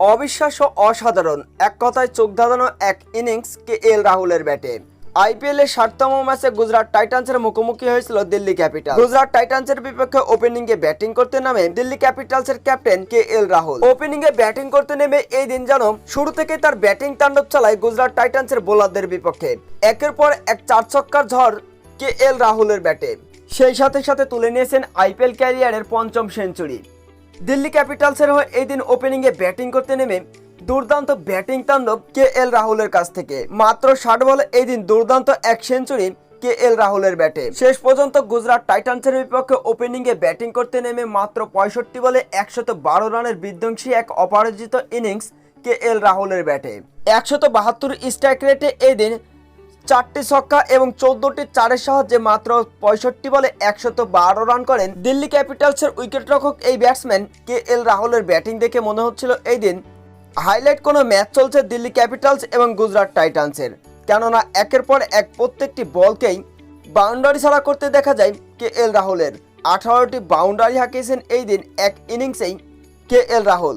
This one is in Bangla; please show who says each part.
Speaker 1: অবিশ্বাস্য অসাধারণ। এক কথায় চোখ ধাঁধানো এক ইনিংস কে এল রাহুলের ব্যাটে। আইপিএল এর ষাটতম ম্যাচে গুজরাট টাইটান্সের মুখোমুখি হয়েছিল দিল্লি ক্যাপিটাল গুজরাট টাইটান্সের বিপক্ষে ওপেনিং এ ব্যাটিং করতে নামে Delhi ক্যাপিটালসের captain K L Rahul. Opening এ ব্যাটিং করতে নেমে এই দিন যেন শুরু থেকে তার ব্যাটিং তাণ্ডব চালায় গুজরাট টাইটান্সের বোলারদের বিপক্ষে। একের পর এক চার ছক্কার ঝড় কে এল রাহুলের ব্যাটে। সেই সাথে সাথে তুলে নিয়েছেন আইপিএল ক্যারিয়ারের পঞ্চম সেঞ্চুরি। দিল্লি ক্যাপিটালসের হয়ে এই দিন ওপেনিংয়ে ব্যাটিং করতে নেমে দুর্দান্ত ব্যাটিং তাণ্ডব কে এল রাহুলের কাছ থেকে। মাত্র ষাট বলে এই দিন দুর্দান্ত এক সেঞ্চুরি কে এল রাহুলের ব্যাটে। শেষ পর্যন্ত গুজরাট টাইটান্সের বিপক্ষে ওপেনিংয়ে ব্যাটিং করতে নেমে মাত্র পঁয়ষট্টি বলে একশত বারো রানের বিধ্বংসী এক অপরাজিত ইনিংস কে এল রাহুলের ব্যাটে। একশত বাহাত্তর স্ট্রাইক রেটে এই দিন চারটি ছক্কা এবং চোদ্দটি চারের সাহায্যে মাত্র পঁয়ষট্টি বলে একশত বারো রান করেন। দিল্লি ক্যাপিটালসের উইকেটরক্ষক এই ব্যাটসম্যান কে এল রাহুলের ব্যাটিং দেখে মনে হচ্ছিল এই দিন হাইলাইট কোনো ম্যাচ চলছে দিল্লি ক্যাপিটালস এবং গুজরাট টাইটান্সের। কেননা একের পর এক প্রত্যেকটি বলকেই বাউন্ডারি ছাড়া করতে দেখা যায় কে এল রাহুলের। আঠারোটি বাউন্ডারি হাঁকিয়েছেন এই দিন এক ইনিংসেই কে এল রাহুল।